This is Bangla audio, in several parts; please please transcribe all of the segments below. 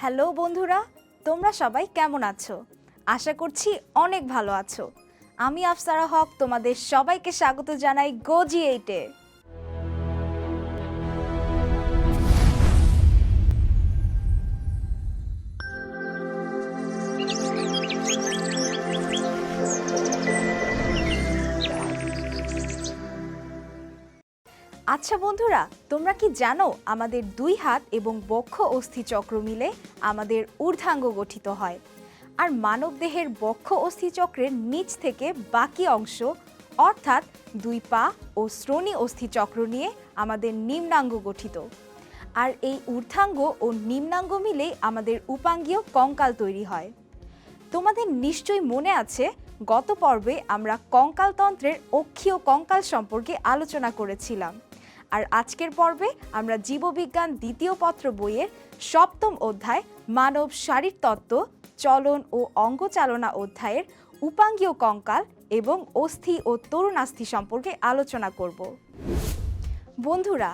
হ্যালো বন্ধুরা, তোমরা সবাই কেমন আছো? আশা করছি অনেক ভালো আছো। আমি আফসারা হক, তোমাদের সবাইকে স্বাগত জানাই গোজি এইটে আচ্ছা বন্ধুরা, তোমরা কি জানো আমাদের দুই হাত এবং বক্ষ অস্থি চক্র মিলে আমাদের ঊর্ধ্বাঙ্গ গঠিত হয়? আর মানবদেহের বক্ষ অস্থি চক্রের নিচ থেকে বাকি অংশ, অর্থাৎ দুই পা ও শ্রোণী অস্থি চক্র নিয়ে আমাদের নিম্নাঙ্গ গঠিত। আর এই ঊর্ধ্বাঙ্গ ও নিম্নাঙ্গ মিলেই আমাদের উপাঙ্গীয় কঙ্কাল তৈরি হয়। তোমাদের নিশ্চয়ই মনে আছে, গত পর্বে আমরা কঙ্কালতন্ত্রের অক্ষীয় কঙ্কাল সম্পর্কে আলোচনা করেছিলাম। আর আজকের পর্বে আমরা জীববিজ্ঞান দ্বিতীয় পত্র বইয়ের সপ্তম অধ্যায়, মানব শারীরতত্ত্ব চলন ও অঙ্গচালনা অধ্যায়ের উপাঙ্গীয় কঙ্কাল এবং অস্থি ও তরুণাস্থি সম্পর্কে আলোচনা করব। বন্ধুরা,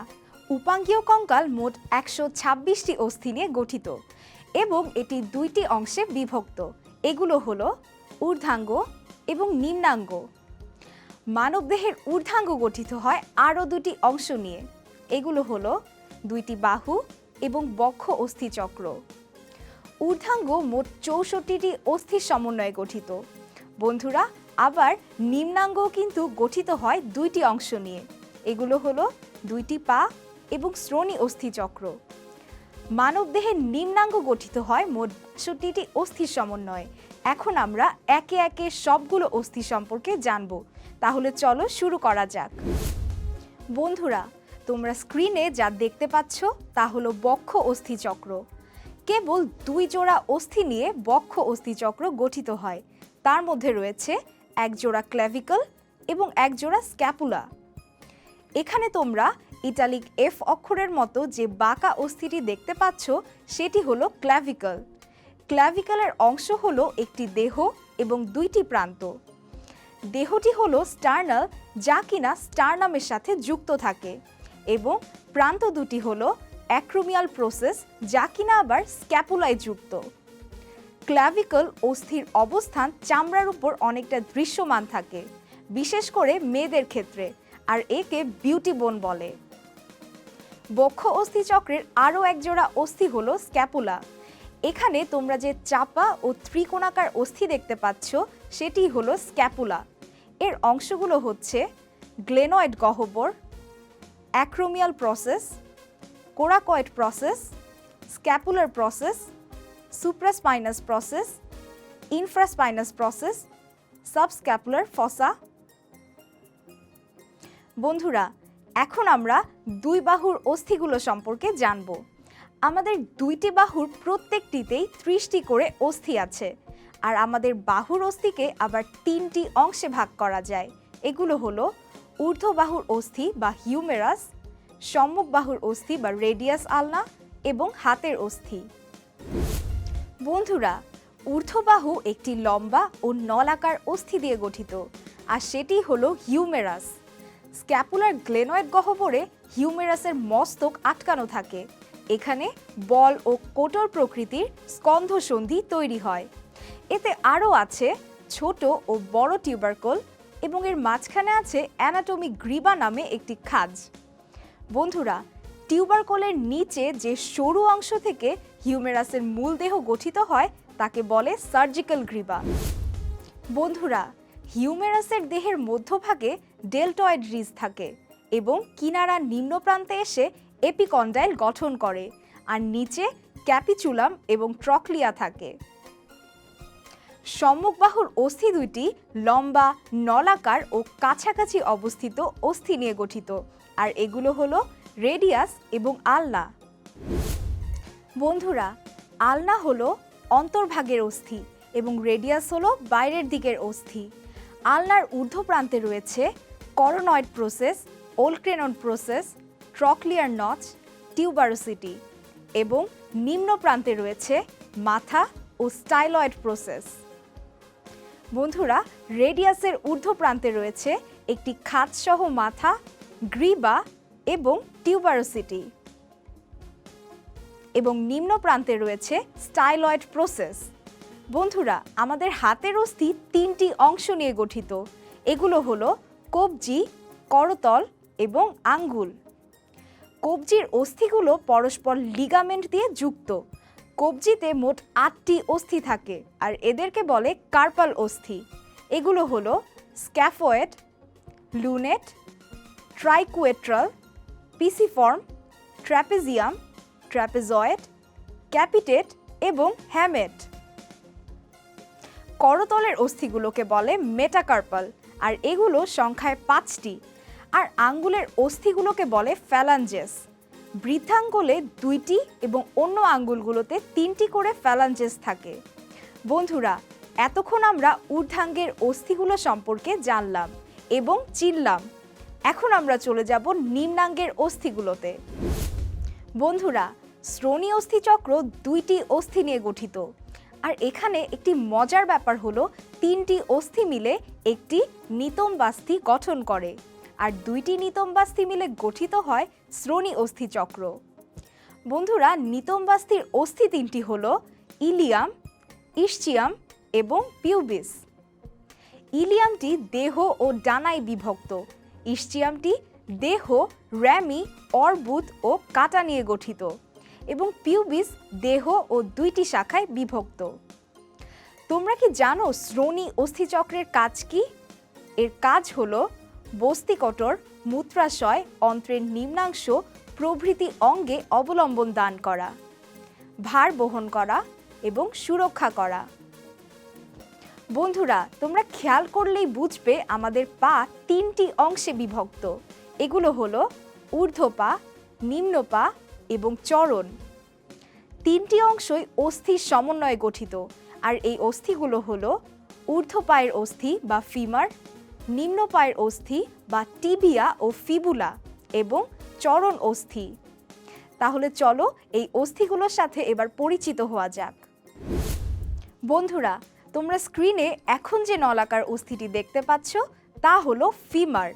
উপাঙ্গীয় কঙ্কাল মোট একশো ছাব্বিশটি অস্থি নিয়ে গঠিত এবং এটি দুইটি অংশে বিভক্ত। এগুলো হলো ঊর্ধ্বাঙ্গ এবং নিম্নাঙ্গ। মানবদেহের ঊর্ধ্বাঙ্গ গঠিত হয় আরও দুটি অংশ নিয়ে। এগুলো হলো দুইটি বাহু এবং বক্ষ অস্থিচক্র ঊর্ধ্বাঙ্গ মোট চৌষট্টিটি অস্থির সমন্বয়ে গঠিত। বন্ধুরা, আবার নিম্নাঙ্গ কিন্তু গঠিত হয় দুইটি অংশ নিয়ে। এগুলো হলো দুইটি পা এবং শ্রোণী অস্থিচক্র মানবদেহের নিম্নাঙ্গ গঠিত হয় মোট বাষট্টিটি অস্থির সমন্বয়ে। এখন আমরা একে একে সবগুলো অস্থি সম্পর্কে জানব। তাহলে চলো শুরু করা যাক। বন্ধুরা, তোমরা স্ক্রিনে যা দেখতে পাচ্ছ তা হলো বক্ষ অস্থিচক্র কেবল দুই জোড়া অস্থি নিয়ে বক্ষ অস্থিচক্র গঠিত হয়। তার মধ্যে রয়েছে এক জোড়া ক্ল্যাভিকল এবং এক জোড়া স্ক্যাপুলা এখানে তোমরা ইটালিক এফ অক্ষরের মতো যে বাঁকা অস্থিটি দেখতে পাচ্ছ, সেটি হলো ক্ল্যাভিকল ক্ল্যাভিকলের অংশ হলো একটি দেহ এবং দুইটি প্রান্ত। দেহটি হলো স্টার্নাল, যা কিনা স্টারনামের সাথে যুক্ত থাকে। এবং প্রান্ত দুটি হলো অ্যাক্রোমিয়াল প্রসেস, যা কিনা আবার স্ক্যাপুলায় যুক্ত। ক্ল্যাভিকল অস্থির অবস্থান চামড়ার উপর অনেকটা দৃশ্যমান থাকে, বিশেষ করে মেয়েদের ক্ষেত্রে, আর একে বিউটি বোন বলে। বক্ষ অস্থি চক্রের আরও একজোড়া অস্থি হলো স্ক্যাপুলা। এখানে তোমরা যে চাপা ও ত্রিকোণাকার অস্থি দেখতে পাচ্ছ, সেটি হলো স্ক্যাপুলা। এর অংশগুলো হচ্ছে গ্লেনয়েড গহ্বর, acromial process, coracoid process, scapular process, supraspinous process, infraspinous process, subscapular fossa. বন্ধুরা, এখন আমরা দুই বাহুর অস্থিগুলো সম্পর্কে জানব। আমাদের দুইটি বাহুর প্রত্যেকটিতেই ত্রিশটি করে অস্থি আছে। আর আমাদের বাহুর অস্থিকে আবার তিনটি অংশে ভাগ করা যায়। এগুলো হলো ঊর্ধ্ব বাহুর অস্থি বা হিউমেরাস, সম্মুখ বাহুর অস্থি বা রেডিয়াস আলনা এবং হাতের অস্থি। বন্ধুরা, ঊর্ধ্ববাহু একটি লম্বা ও নলাকার অস্থি দিয়ে গঠিত, আর সেটি হলো হিউমেরাস। স্ক্যাপুলার গ্লেনয়েড গহ্বরে হিউমেরাসের মস্তক আটকানো থাকে। এখানে বল ও কোটর প্রকৃতির স্কন্ধ সন্ধি তৈরি হয়। এতে আরও আছে ছোট ও বড় টিউবারকোল এবং এর মাঝখানে আছে অ্যানাটমি গ্রিবা নামে একটি খাজ। বন্ধুরা, টিউবারকোলের নিচে যে সরু অংশ থেকে হিউমেরাসের মূল দেহ গঠিত হয়, তাকে বলে সার্জিক্যাল গ্রিবা। বন্ধুরা, হিউমেরাসের দেহের মধ্যভাগে ডেল্টয়েড রিজ থাকে এবং কিনারা নিম্ন প্রান্তে এসে এপিকন্ডাইল গঠন করে, আর নিচে ক্যাপিচুলাম এবং ট্রকলিয়া থাকে। সম্মুখবাহুর অস্থি দুইটি লম্বা, নলাকার ও কাছাকাছি অবস্থিত অস্থি নিয়ে গঠিত। আর এগুলো হলো রেডিয়াস এবং আলনা। বন্ধুরা, আলনা হলো অন্তর্ভাগের অস্থি এবং রেডিয়াস হলো বাইরের দিকের অস্থি। আলনার ঊর্ধ্ব প্রান্তে রয়েছে coronoid process, olecranon process, trochlear notch, tuberosity এবং নিম্ন প্রান্তে রয়েছে মাথা ও স্টাইলয়েড প্রসেস। বন্ধুরা, রেডিয়াসের ঊর্ধ্ব প্রান্তে রয়েছে একটি খাতসহ মাথা, গ্রিবা এবং টিউবারোসিটি। এবং নিম্ন প্রান্তে রয়েছে স্টাইলয়েড প্রসেস। বন্ধুরা, আমাদের হাতের অস্থি তিনটি অংশ নিয়ে গঠিত। এগুলো হলো কবজি, করতল এবং আঙ্গুল। কবজির অস্থিগুলো পরস্পর লিগামেন্ট দিয়ে যুক্ত। কবজিতে মোট আটটি অস্থি থাকে, আর এদেরকে বলে কার্পাল অস্থি। এগুলো হলো scaphoid, lunate, triquetral, pisiform, trapezium, trapezoid, capitate এবং হ্যামেট। করতলের অস্থিগুলোকে বলে মেটাকার্পাল, আর এগুলো সংখ্যায় পাঁচটি, আর আঙ্গুলের অস্থিগুলোকে বলে ফ্যালাঞ্জেস। বৃদ্ধাঙ্গুলে দুইটি এবং অন্য আঙ্গুলগুলোতে তিনটি করে ফ্যালাঞ্জেস থাকে। বন্ধুরা, এতক্ষণ আমরা ঊর্ধ্বাঙ্গের অস্থিগুলো সম্পর্কে জানলাম এবং চিনলাম। এখন আমরা চলে যাব নিম্নাঙ্গের অস্থিগুলোতে। বন্ধুরা, শ্রোণী অস্থিচক্র দুইটি অস্থি নিয়ে গঠিত। আর এখানে একটি মজার ব্যাপার হলো, তিনটি অস্থি মিলে একটি নিতম্বাস্থি গঠন করে। আর দুইটি নিতম্বাস্থি মিলে গঠিত হয় শ্রোণী অস্থিচক্র বন্ধুরা নিতম্বাস্থির অস্থি তিনটি হলো ইলিয়াম ইশ্চিয়াম এবং পিউবিস। ইলিয়ামটি দেহ ও ডানায় বিভক্ত। ইস্চিয়ামটি দেহ, র্যামি, অর্বুদ ও কাটা নিয়ে গঠিত এবং পিউবিস দেহ ও দুইটি শাখায় বিভক্ত। তোমরা কি জানো শ্রোণী অস্থিচক্রের কাজ কি? এর কাজ হলো বস্তিকটর মূত্রাশয়, অন্ত্রের নিম্নাংশ, প্রভৃতি অঙ্গে অবলম্বন দান করা, ভার বহন করা এবং সুরক্ষা করা। বন্ধুরা, তোমরা খেয়াল করলেই বুঝবে আমাদের পা তিনটি অংশে বিভক্ত। এগুলো হলো ঊর্ধ্ব পা নিম্ন পা এবং চরণ। তিনটি অংশই অস্থির সমন্বয়ে গঠিত। আর এই অস্থিগুলো হলো ঊর্ধ্ব পায়ের অস্থি বা ফিমার নিম্ন পায়ের অস্থি বা টিবিয়া ও ফিবুলা এবং চরণ অস্থি। তাহলে চলো এই অস্থিগুলোর সাথে এবার পরিচিত হওয়া যাক। বন্ধুরা, তোমরা স্ক্রিনে এখন যে নলাকার অস্থিটি দেখতে পাচ্ছ, তা হলো ফিমার।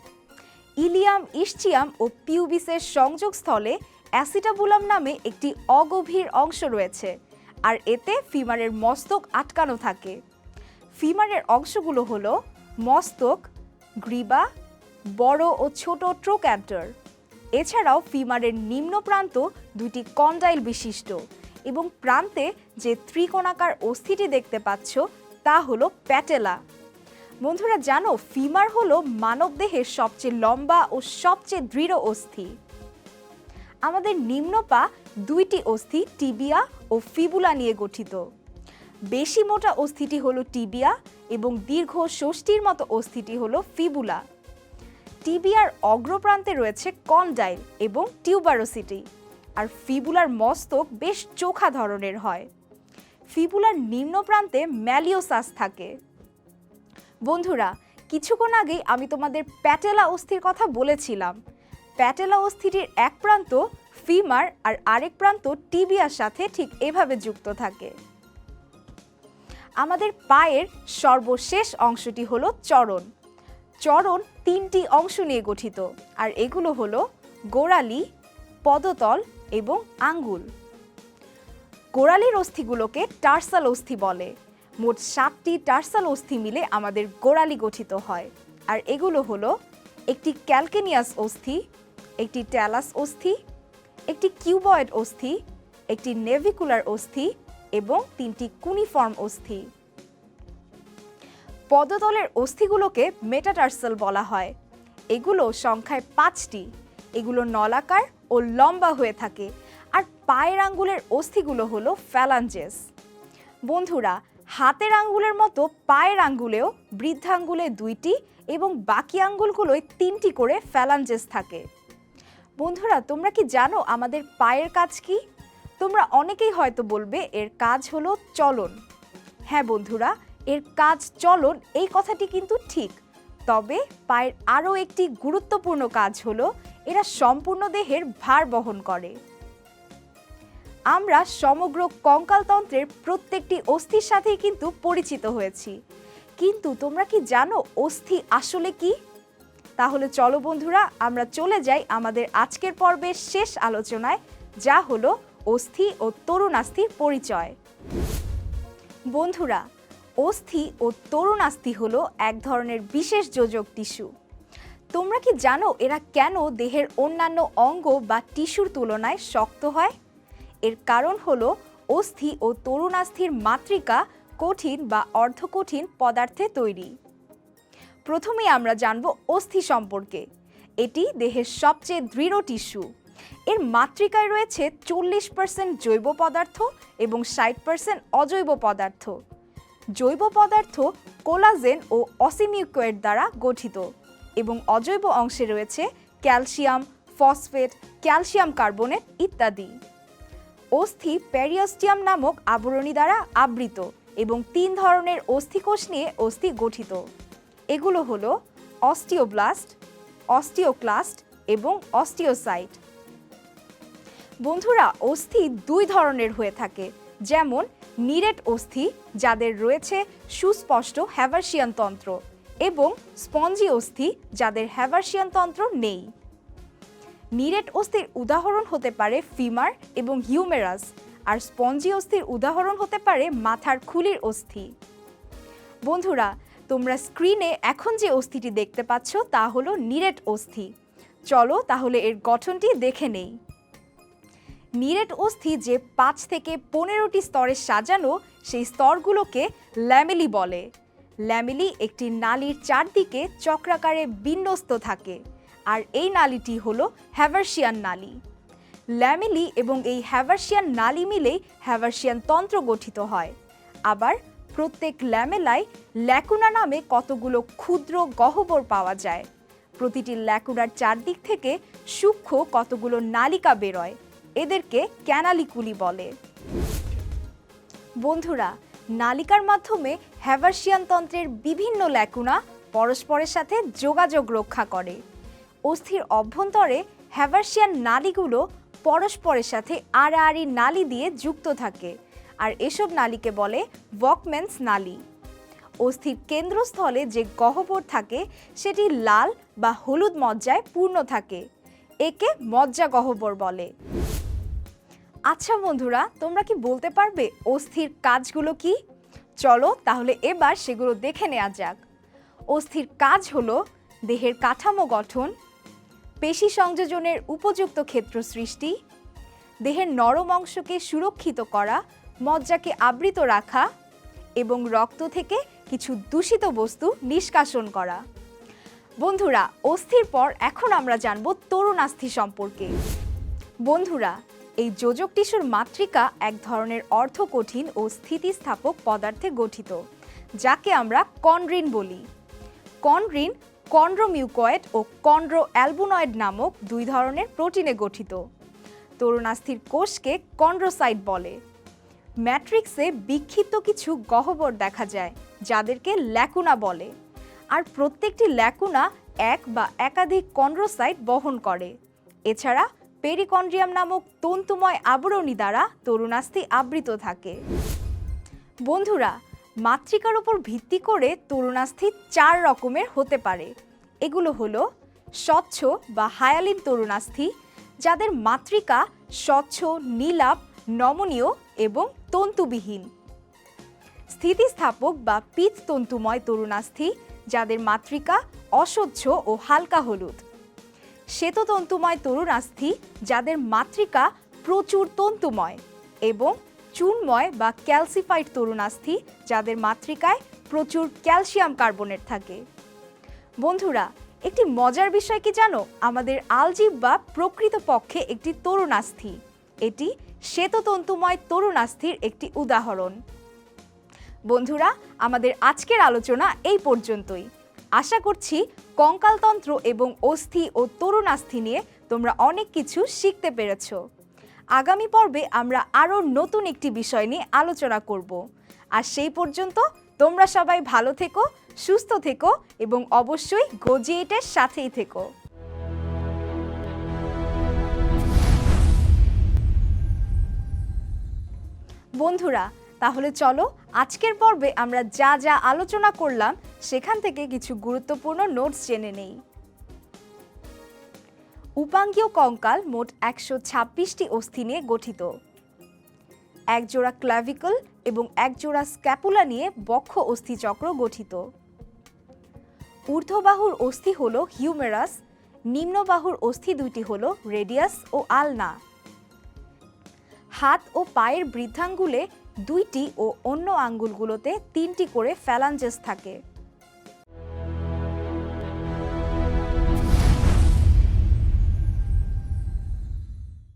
ইলিয়াম, ইস্চিয়াম ও পিউবিসের সংযোগস্থলে অ্যাসিটাবুলাম নামে একটি অগভীর অংশ রয়েছে, আর এতে ফিমারের মস্তক আটকানো থাকে। ফিমারের অংশগুলো হলো মস্তক গ্রীবা, বড় ও ছোট ট্রোক্যান্টার। এছাড়াও ফিমারের নিম্ন প্রান্ত দুটি কন্ডাইল বিশিষ্ট এবং প্রান্তে যে ত্রিকোণাকার অস্থিটি দেখতে পাচ্ছ তা হলো প্যাটেলা। বন্ধুরা, জানো, ফিমার হলো মানবদেহের সবচেয়ে লম্বা ও সবচেয়ে দৃঢ় অস্থি। আমাদের নিম্ন পা দুইটি অস্থি টিবিয়া ও ফিবুলা নিয়ে গঠিত। বেশি মোটা অস্থিটি হলো টিবিয়া এবং দীর্ঘ ষষ্ঠীর মতো অস্থিটি হলো ফিবুলা। টিবিয়ার অগ্রপ্রান্তে রয়েছে কনডাইল এবং টিউবারোসিটি আর ফিবুলার মস্তক বেশ চোখা ধরনের হয়। ফিবুলার নিম্ন প্রান্তে ম্যালিওসাস থাকে। বন্ধুরা, কিছুক্ষণ আগেই আমি তোমাদের প্যাটেলা অস্থির কথা বলেছিলাম। প্যাটেলা অস্থিটির এক প্রান্ত ফিমার আর আরেক প্রান্ত টিবিয়ার সাথে ঠিক এভাবে যুক্ত থাকে। আমাদের পায়ের সর্বশেষ অংশটি হলো চরণ। চরণ তিনটি অংশ নিয়ে গঠিত, আর এগুলো হলো গোড়ালি, পদতল এবং আঙ্গুল। গোড়ালির অস্থিগুলোকে টার্সাল অস্থি বলে। মোট সাতটি টার্সাল অস্থি মিলে আমাদের গোড়ালি গঠিত হয়, আর এগুলো হলো একটি ক্যালকেনিয়াস অস্থি, একটি ট্যালাস অস্থি, একটি কিউবয়েড অস্থি, একটি নেভিকুলার অস্থি এবং তিনটি কুনিফর্ম অস্থি। পদতলের অস্থিগুলোকে মেটাটার্সাল বলা হয়। এগুলো সংখ্যায় পাঁচটি। এগুলো নলাকার ও লম্বা হয়ে থাকে। আর পায়ের আঙ্গুলের অস্থিগুলো হলো ফ্যালাঞ্জেস বন্ধুরা, হাতের আঙ্গুলের মতো পায়ের আঙ্গুলেও বৃদ্ধাঙ্গুলে দুইটি এবং বাকি আঙ্গুলগুলোয় তিনটি করে ফ্যালাঞ্জেস থাকে। বন্ধুরা, তোমরা কি জানো আমাদের পায়ের কাজ কি? তোমরা অনেকেই হয়তো বলবে, এর কাজ হলো চলন। হ্যাঁ বন্ধুরা, এর কাজ চলন, এই কথাটি কিন্তু ঠিক। তবে পায়ের আরও একটি গুরুত্বপূর্ণ কাজ হলো, এরা সম্পূর্ণ দেহের ভার বহন করে। আমরা সমগ্র কঙ্কালতন্ত্রের প্রত্যেকটি অস্থির সাথেই কিন্তু পরিচিত হয়েছি। কিন্তু তোমরা কি জানো অস্থি আসলে কি? তাহলে চলো বন্ধুরা, আমরা চলে যাই আমাদের আজকের পর্বের শেষ আলোচনায়, যা হলো অস্থি ও তরুণাস্থির পরিচয়। বন্ধুরা অস্থি ও তরুণাস্থি হলো এক ধরনের বিশেষ যোজক টিস্যু। তোমরা কি জানো এরা কেন দেহের অন্যান্য অঙ্গ বা টিস্যুর তুলনায় শক্ত হয়? এর কারণ হলো অস্থি ও তরুণাস্থির মাতৃকা কঠিন বা অর্ধকঠিন পদার্থে তৈরি। প্রথমে আমরা জানব অস্থি সম্পর্কে। এটি দেহের সবচেয়ে দৃঢ় টিস্যু। এর মাতৃকায় রয়েছে চল্লিশ পার্সেন্ট জৈব পদার্থ এবং ষাট পার্সেন্ট অজৈব পদার্থ। জৈব পদার্থ কোলাজেন ও অসিমিউকয়েড দ্বারা গঠিত এবং অজৈব অংশে রয়েছে ক্যালসিয়াম, ফসফেট, ক্যালসিয়াম কার্বনেট ইত্যাদি। অস্থি প্যারিওস্টিয়াম নামক আবরণী দ্বারা আবৃত এবং তিন ধরনের অস্থিকোষ নিয়ে অস্থি গঠিত। এগুলো হলো অস্টিওব্লাস্ট, অস্টিওক্লাস্ট এবং অস্টিওসাইট। বন্ধুরা, অস্থি দুই ধরনের হয়ে থাকে। যেমন, নিরেট অস্থি, যাদের রয়েছে সুস্পষ্ট হ্যাভার্সিয়ান তন্ত্র, এবং স্পঞ্জি অস্থি, যাদের হ্যাভার্সিয়ান তন্ত্র নেই। নিরেট অস্থির উদাহরণ হতে পারে ফিমার এবং হিউমেরাস, আর স্পঞ্জি অস্থির উদাহরণ হতে পারে মাথার খুলির অস্থি। বন্ধুরা, তোমরা স্ক্রিনে এখন যে অস্থিটি দেখতে পাচ্ছ তা হলো নিরেট অস্থি। চলো তাহলে এর গঠনটি দেখে নেই। নিরেট অস্থি যে পাঁচ থেকে পনেরোটি স্তরে সাজানো, সেই স্তরগুলোকে ল্যামেলি বলে। ল্যামেলি একটি নালীর চারদিকে চক্রাকারে বিন্যস্ত থাকে, আর এই নালীটি হল হ্যাভার্সিয়ান নালী। ল্যামেলি এবং এই হ্যাভার্সিয়ান নালী মিলেই হ্যাভার্সিয়ান তন্ত্র গঠিত হয়। আবার প্রত্যেক ল্যামেলায় ল্যাকুনা নামে কতগুলো ক্ষুদ্র গহ্বর পাওয়া যায়। প্রতিটি ল্যাকুনার চারদিক থেকে সূক্ষ্ম কতগুলো নালিকা বেরোয় এদেরকে ক্যানালিকুলি বলে। বন্ধুরা, নালিকার মাধ্যমে হ্যাভার্সিয়ান তন্ত্রের বিভিন্ন ল্যাকুনা পরস্পরের সাথে যোগাযোগ রক্ষা করে। অস্থির অভ্যন্তরে হ্যাভার্সিয়ান নালীগুলো পরস্পরের সাথে আড়াআড়ি নালী দিয়ে যুক্ত থাকে, আর এসব নালীকে বলে ওয়াকম্যানস নালী। অস্থির কেন্দ্রস্থলে যে গহ্বর থাকে, সেটি লাল বা হলুদ মজ্জায় পূর্ণ থাকে, একে মজ্জা গহ্বর বলে। আচ্ছা বন্ধুরা, তোমরা কি বলতে পারবে অস্থির কাজগুলো কি? চলো তাহলে এবার সেগুলো দেখে নেওয়া যাক। অস্থির কাজ হলো দেহের কাঠামো গঠন, পেশি সংযোজনের উপযুক্ত ক্ষেত্র সৃষ্টি, দেহের নরম অংশকে সুরক্ষিত করা, মজ্জাকে আবৃত রাখা এবং রক্ত থেকে কিছু দূষিত বস্তু নিষ্কাশন করা। বন্ধুরা, অস্থির পর এখন আমরা জানব তরুণাস্থি সম্পর্কে। বন্ধুরা এই যোজক টিস্যুর মাতৃকা এক ধরনের অর্ধকঠিন ও স্থিতিস্থাপক পদার্থে গঠিত, যাকে আমরা কন্ড্রিন বলি। কন্ড্রিন কন্ড্রোমিউকয়েড ও কন্ড্রো অ্যালবুনয়েড নামক দুই ধরনের প্রোটিনে গঠিত। তরুণাস্থির কোষকে কন্ড্রোসাইট বলে। ম্যাট্রিক্সে বিক্ষিপ্ত কিছু গহ্বর দেখা যায়, যাদেরকে ল্যাকুনা বলে। আর প্রত্যেকটি ল্যাকুনা এক বা একাধিক কন্ড্রোসাইট বহন করে। এছাড়া পেরিকন্ড্রিয়াম নামক তন্তুময় আবরণী দ্বারা তরুণাস্থি আবৃত থাকে। বন্ধুরা, মাতৃকার উপর ভিত্তি করে তরুণাস্থি চার রকমের হতে পারে। এগুলো হলো, স্বচ্ছ বা হায়ালিন তরুণাস্থি, যাদের মাতৃকা স্বচ্ছ নীলাপ নমনীয় এবং তন্তুবিহীন। স্থিতিস্থাপক বা পিচ তন্তুময় তরুণাস্থি, যাদের মাতৃকা অস্বচ্ছ ও হালকা হলুদ। শ্বেততন্তুময় তরুণাস্থি যাদের মাতৃকা প্রচুর তন্তুময় এবং চুনময় বা ক্যালসিফাইড তরুণাস্থি যাদের মাতৃকায় প্রচুর ক্যালসিয়াম কার্বনেট থাকে। বন্ধুরা, একটি মজার বিষয় কি জানো? আমাদের আলজিব বা প্রকৃতপক্ষে একটি তরুণাস্থি এটি শ্বেততন্তুময় তরুণাস্থির একটি উদাহরণ। বন্ধুরা, আমাদের আজকের আলোচনা এই পর্যন্তই। আশা করছি কঙ্কালতন্ত্র এবং অস্থি ও তরুণাস্থি নিয়ে তোমরা অনেক কিছু শিখতে পেরেছ। আগামী পর্বে আমরা আরও নতুন একটি বিষয় নিয়ে আলোচনা করব। আর সেই পর্যন্ত তোমরা সবাই ভালো থেকো, সুস্থ থেকো এবং অবশ্যই গজিয়েটের সাথেই থেকো। বন্ধুরা, তাহলে চলো আজকের পর্বে আমরা যা যা আলোচনা করলাম সেখান থেকে কিছু গুরুত্বপূর্ণ নোটস জেনে নেই। উপাঙ্গীয় কঙ্কাল মোট একশো ছাব্বিশটি অস্থি নিয়ে গঠিত। একজোড়া ক্ল্যাভিকল এবং একজোড়া স্ক্যাপুলা নিয়ে বক্ষ অস্থিচক্র গঠিত। ঊর্ধ্ববাহুর অস্থি হল হিউমেরাস, নিম্নবাহুর অস্থি দুইটি হল রেডিয়াস ও আলনা। হাত ও পায়ের বৃদ্ধাঙ্গুলে দুইটি ও অন্য আঙ্গুলগুলোতে তিনটি করে ফ্যালাঞ্জেস থাকে।